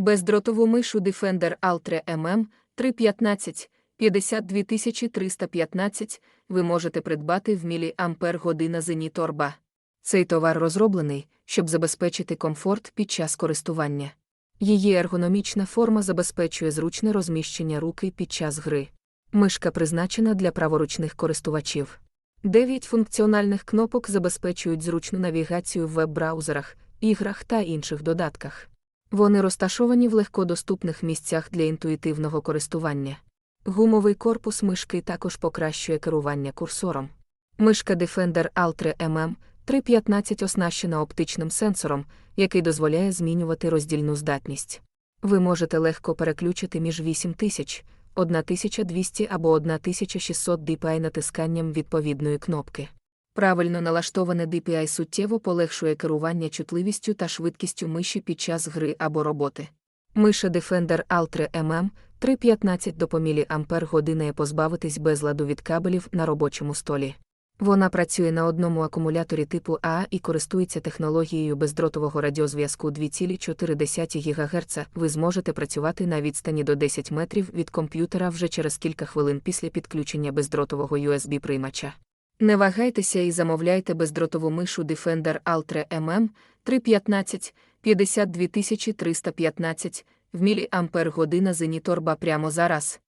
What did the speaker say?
Бездротову мишу Defender Ultra MM 315 52315 ви можете придбати в міліампер година Зеніторба. Цей товар розроблений, щоб забезпечити комфорт під час користування. Її ергономічна форма забезпечує зручне розміщення руки під час гри. Мишка призначена для праворучних користувачів. Дев'ять функціональних кнопок забезпечують зручну навігацію в веб-браузерах, іграх та інших додатках. Вони розташовані в легкодоступних місцях для інтуїтивного користування. Гумовий корпус мишки також покращує керування курсором. Мишка Defender Ultra MM 315 оснащена оптичним сенсором, який дозволяє змінювати роздільну здатність. Ви можете легко переключити між 8000, 1200 або 1600 DPI натисканням відповідної кнопки. Правильно налаштоване DPI суттєво полегшує керування чутливістю та швидкістю миші під час гри або роботи. Миша Defender Ultra MM 315 до помілі ампер години позбавитись безладу від кабелів на робочому столі. Вона працює на одному акумуляторі типу АА і користується технологією бездротового радіозв'язку 2,4 ГГц. Ви зможете працювати на відстані до 10 метрів від комп'ютера вже через кілька хвилин після підключення бездротового USB-приймача. Не вагайтеся і замовляйте бездротову мишу Defender Ultra MM 315 52315 в міліампер година Зеніторба прямо зараз.